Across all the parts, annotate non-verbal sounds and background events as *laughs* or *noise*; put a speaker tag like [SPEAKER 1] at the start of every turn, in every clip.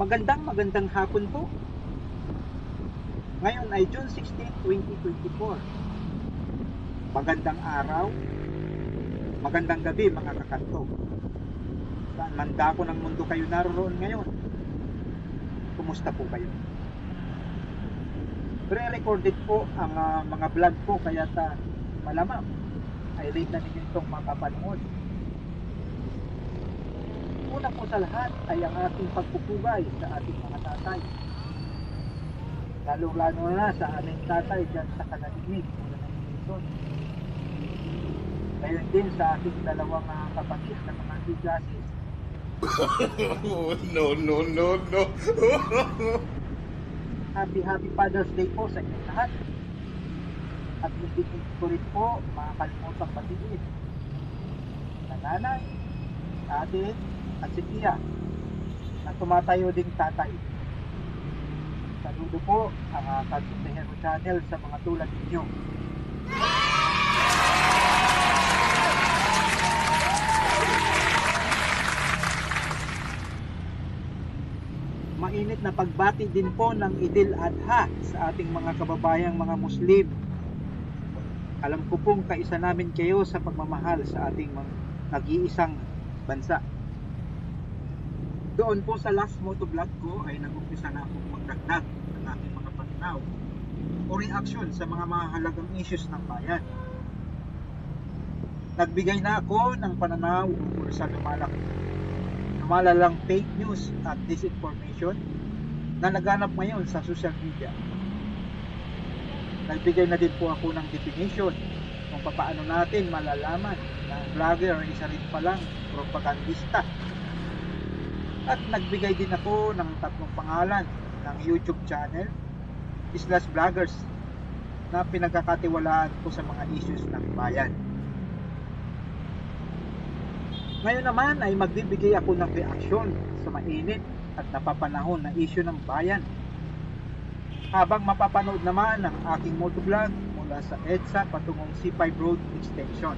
[SPEAKER 1] Magandang magandang hapon po. Ngayon ay June 16, 2024. Magandang araw. Magandang gabi mga kakanto. Saan man dako ng mundo kayo naroon ngayon. Kumusta po kayo? Pre-recorded po ang ah, mga vlog ko kaya ta malamang ay late na ninyo itong mapapanood. Una po sa lahat ay ang ating pagpupugay sa ating mga tatay. Lalo-lalo na sa aming tatay dyan sa mula ng Quezon. Ngayon din sa aking dalawang ah, kapatid na mga.
[SPEAKER 2] Oh, *laughs* no, no, no, no. *laughs*
[SPEAKER 1] Happy Happy Father's Day po sa inyong lahat. At hindi ko rin po makakalimutan batiin na nanay, ate, at si Tia na tumatayo ding tatay. Saludo po ang uh, Hero Channel sa mga tulad ninyo. mainit na pagbati din po ng Idil Adha sa ating mga kababayang mga Muslim. Alam ko pong kaisa namin kayo sa pagmamahal sa ating mga nag-iisang bansa. Doon po sa last motovlog ko ay nag-umpisa na akong magdagdag ng aking mga pananaw o reaction sa mga mahalagang issues ng bayan. Nagbigay na ako ng pananaw ukol sa lumalaki lumalalang fake news at disinformation na naganap ngayon sa social media. Nagbigay na din po ako ng definition kung paano natin malalaman na vlogger ay isa rin palang propagandista. At nagbigay din ako ng tatlong pangalan ng YouTube channel, Islas Vloggers, na pinagkakatiwalaan ko sa mga issues ng bayan. Ngayon naman ay magbibigay ako ng reaksyon sa mainit at napapanahon na issue ng bayan. Habang mapapanood naman ang aking motovlog mula sa EDSA patungong C5 Road Extension.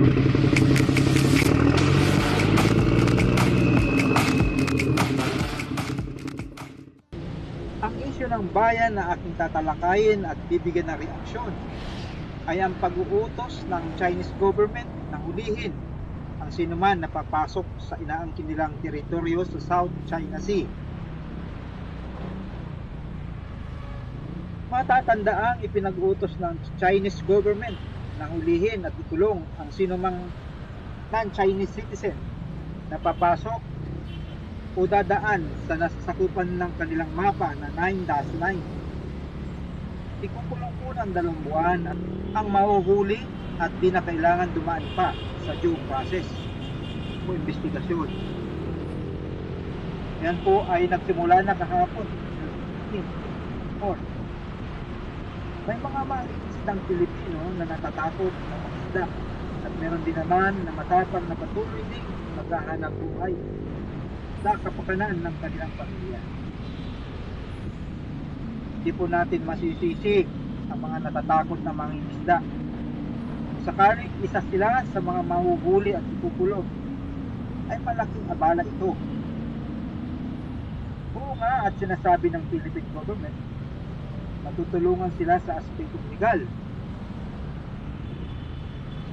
[SPEAKER 1] Ang issue ng bayan na aking tatalakayin at bibigyan ng reaksyon ay ang pag-uutos ng Chinese government na hulihin ang sinuman na papasok sa inaangkin nilang teritoryo sa South China Sea. Matatandaang ipinag-utos ng Chinese government na at ikulong ang sinumang non-Chinese citizen na papasok o dadaan sa nasasakupan ng kanilang mapa na 9-9. Ikukulong po ng dalawang buwan at ang mahuhuli at di na kailangan dumaan pa sa due process o investigasyon. Yan po ay nagsimula na kahapon. 15. May mga mangisdang Pilipino na natatakot na mangisda at meron din naman na matapang na patuloy din maghahanap buhay sa kapakanan ng kanilang pamilya. Hindi po natin masisisi ang mga natatakot na mangingisda. Sakaling isa sila sa mga mahuhuli at ikukulong, ay malaking abala ito. Oo nga at sinasabi ng Philippine government, matutulungan sila sa aspektong legal.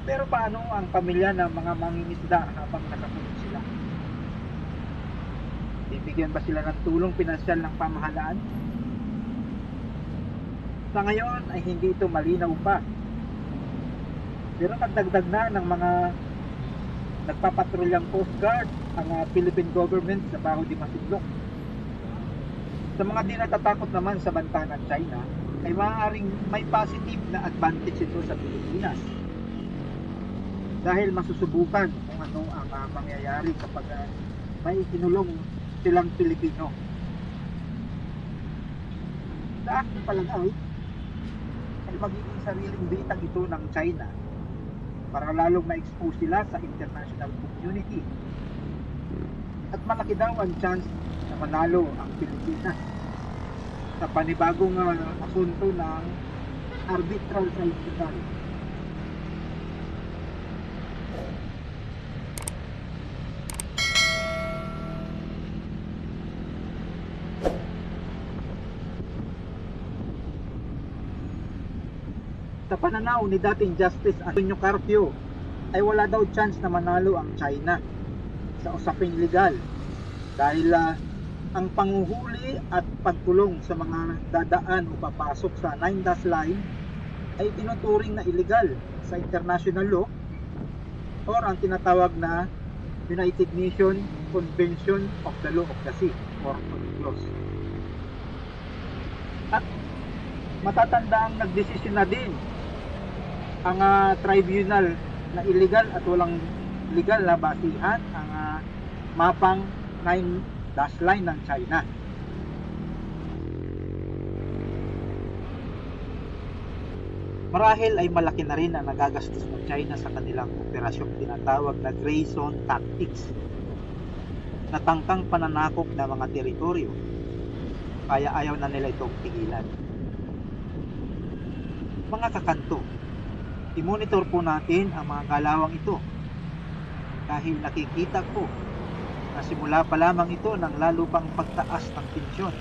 [SPEAKER 1] Pero paano ang pamilya ng mga mangingisda habang nakakulong sila? Bibigyan ba sila ng tulong pinansyal ng pamahalaan? Sa ngayon ay hindi ito malinaw pa. Pero nagdagdag na ng mga nagpapatrulyang Coast Guard ang uh, Philippine government sa Baho de Masinloc. Sa mga di natatakot naman sa banta ng China, ay maaaring may positive na advantage ito sa Pilipinas. Dahil masusubukan kung ano ang uh, mangyayari kapag uh, may ikinulong silang Pilipino. Sa akin palagay, ay magiging sariling bitag ito ng China para lalong ma-expose sila sa international community. At malaki daw ang chance manalo ang Pilipinas sa panibagong ah, asunto ng arbitral tribunal. Sa pananaw ni dating Justice Antonio Carpio ay wala daw chance na manalo ang China sa usaping legal dahil ah, ang panguhuli at pagkulong sa mga dadaan o papasok sa 9 dash line ay tinuturing na illegal sa international law or ang tinatawag na United Nations Convention of the Law of the Sea or UNCLOS. At matatanda ang nagdesisyon na din ang ah, tribunal na illegal at walang legal na basihan ang ah, mapang 9 dash line ng China. Marahil ay malaki na rin ang nagagastos ng China sa kanilang operasyong tinatawag na gray zone tactics na tangkang pananakop ng mga teritoryo kaya ayaw na nila itong tigilan. Mga kakanto, i-monitor po natin ang mga galawang ito dahil nakikita ko na simula pa lamang ito ng lalo pang pagtaas ng tensyon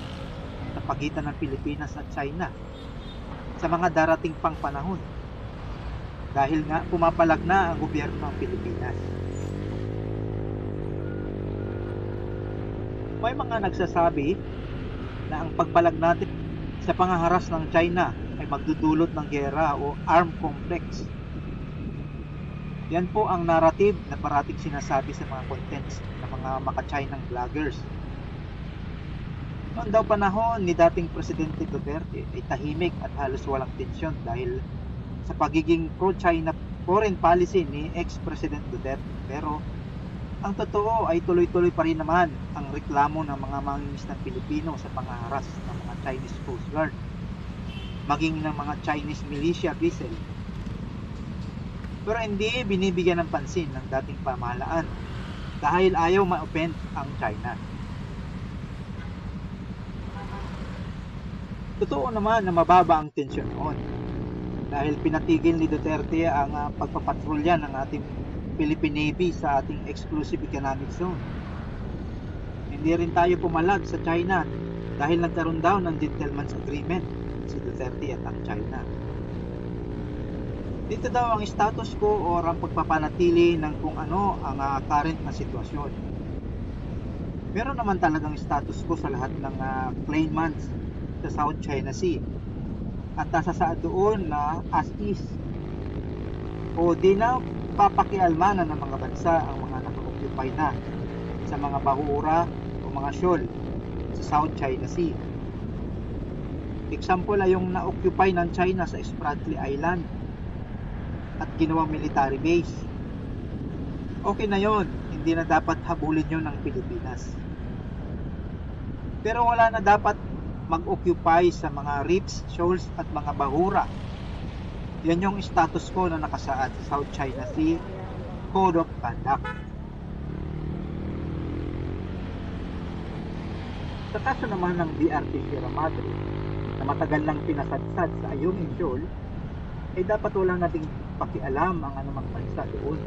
[SPEAKER 1] sa pagitan ng Pilipinas at China sa mga darating pang panahon dahil nga pumapalag na ang gobyerno ng Pilipinas. May mga nagsasabi na ang pagpalag natin sa pangaharas ng China ay magdudulot ng gera o armed complex. Yan po ang narrative na parating sinasabi sa mga contents ng mga maka-Chinang vloggers. Noon daw panahon ni dating Presidente Duterte ay tahimik at halos walang tensyon dahil sa pagiging pro-China foreign policy ni ex-President Duterte. Pero ang totoo ay tuloy-tuloy pa rin naman ang reklamo ng mga mangingisdang Pilipino sa pangaharas ng mga Chinese Coast Guard maging ng mga Chinese militia vessel. Pero hindi binibigyan ng pansin ng dating pamahalaan dahil ayaw ma-offend ang China. Totoo naman na mababa ang tensyon noon dahil pinatigil ni Duterte ang uh, pagpapatrolya ng ating Philippine Navy sa ating exclusive economic zone. Hindi rin tayo pumalag sa China dahil nagkaroon daw ng gentleman's agreement si Duterte at ang China. Dito daw ang status quo o ang pagpapanatili ng kung ano ang uh, current na sitwasyon. Meron naman talagang status quo sa lahat ng uh, claimants sa South China Sea. At nasasaad doon na as is. O di na papakialmanan ng mga bansa ang mga naka-occupy na sa mga bahura o mga shoal sa South China Sea. Example ay yung na-occupy ng China sa Spratly Island at ginawang military base. Okay na yon, hindi na dapat habulin yon ng Pilipinas. Pero wala na dapat mag-occupy sa mga reefs, shoals at mga bahura. Yan yung status quo na nakasaad sa South China Sea Code of Conduct. Sa kaso naman ng BRT Sierra Madre na matagal nang pinasadsad sa Ayungin Shoal, ay dapat wala nating pakialam ang anumang bansa doon.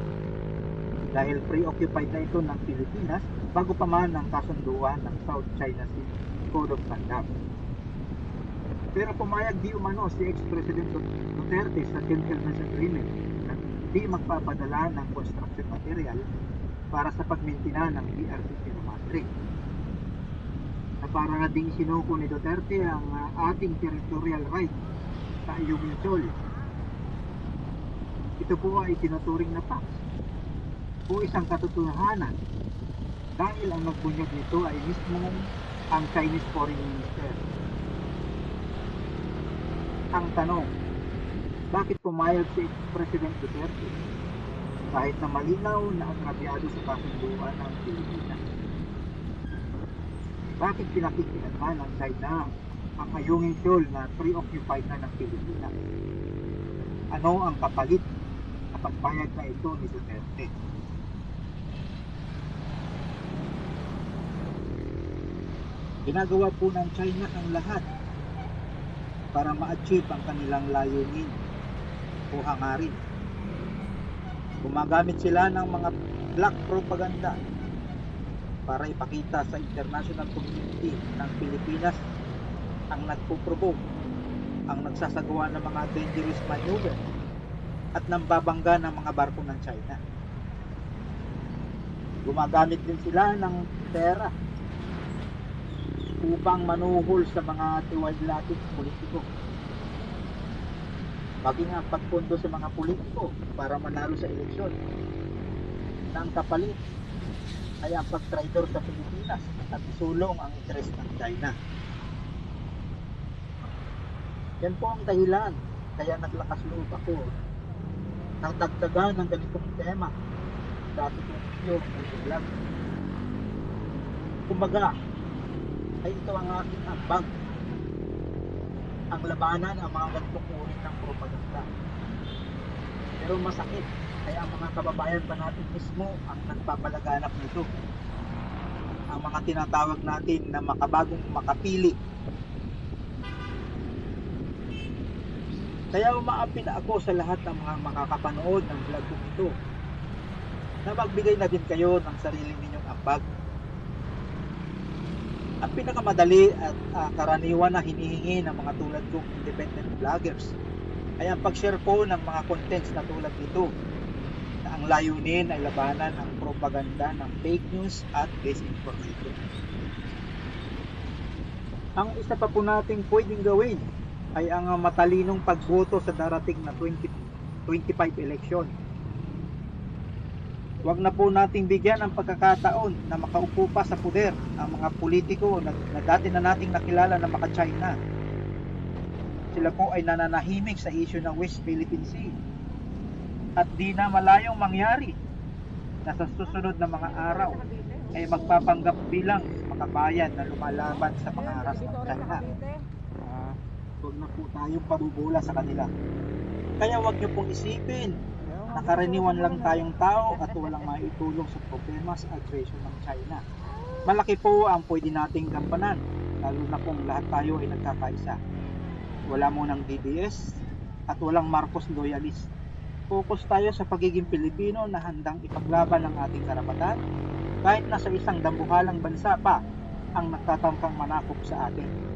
[SPEAKER 1] Dahil preoccupied na ito ng Pilipinas bago pa man ang kasunduan ng South China Sea Code of Conduct. Pero pumayag di umano si ex-president Duterte sa gentleman's agreement na di magpapadala ng construction material para sa pagmintina ng BRT Sierra Madre. Na para na ding sinuko ni Duterte ang uh, ating territorial right sa Ayungin Shoal. Ito po ay tinuturing na facts o isang katotohanan dahil ang nagbunyag nito ay mismo ang Chinese Foreign Minister. Ang tanong, bakit pumayag si President Duterte kahit na malinaw na agrabyado sa kasunduan ng Pilipinas? Bakit pinakikialaman ng China ang ayungin shoal na preoccupied na ng Pilipinas? ano ang kapalit at ang bayad na ito ni Duterte. Ginagawa po ng China ang lahat para ma-achieve ang kanilang layunin o hangarin. Gumagamit sila ng mga black propaganda para ipakita sa international community ng Pilipinas ang nagpuprovoke, ang nagsasagawa ng mga dangerous maneuver at nambabangga ng mga barko ng China. Gumagamit din sila ng pera upang manuhol sa mga tiwadlating politiko. Maging ang pagpondo sa mga politiko para manalo sa eleksyon. Ang kapalit ay ang pagtraidor sa Pilipinas at isulong ang interes ng China. Yan po ang dahilan kaya naglakas loob ako ng dagdagan ng ganitong tema dati kong video ay vlog. Kumbaga, ay ito ang aking ambag. Ang labanan ang mga ganitong uri ng propaganda. Pero masakit, kaya ang mga kababayan pa natin mismo ang nagpapalaganap nito. Ang mga tinatawag natin na makabagong makapili. Kaya umaapi na ako sa lahat ng mga makakapanood ng vlog ko ito na magbigay na din kayo ng sarili ninyong ambag ang pinakamadali at ah, karaniwan na hinihingi ng mga tulad kong independent vloggers ay ang pag-share po ng mga contents na tulad nito na ang layunin ay labanan ang propaganda ng fake news at disinformation. Ang isa pa po nating pwedeng gawin ay ang matalinong pagboto sa darating na 2025 election. Huwag na po nating bigyan ng pagkakataon na makaupo pa sa puder ang mga politiko na, na dati na nating nakilala na maka-China. Sila po ay nananahimik sa issue ng West Philippine Sea. At di na malayong mangyari na sa susunod na mga araw ay magpapanggap bilang makabayan na lumalaban sa mga haras ng China. Huwag na po tayong pabubula sa kanila. Kaya huwag niyo pong isipin nakaraniwan lang tayong tao at walang maitulong sa problema sa aggression ng China. Malaki po ang pwede nating gampanan, lalo na kung lahat tayo ay nagkakaisa. Wala mo ng DDS at walang Marcos loyalist. Focus tayo sa pagiging Pilipino na handang ipaglaban ang ating karapatan kahit nasa isang dambuhalang bansa pa ang nagtatangkang manakop sa atin.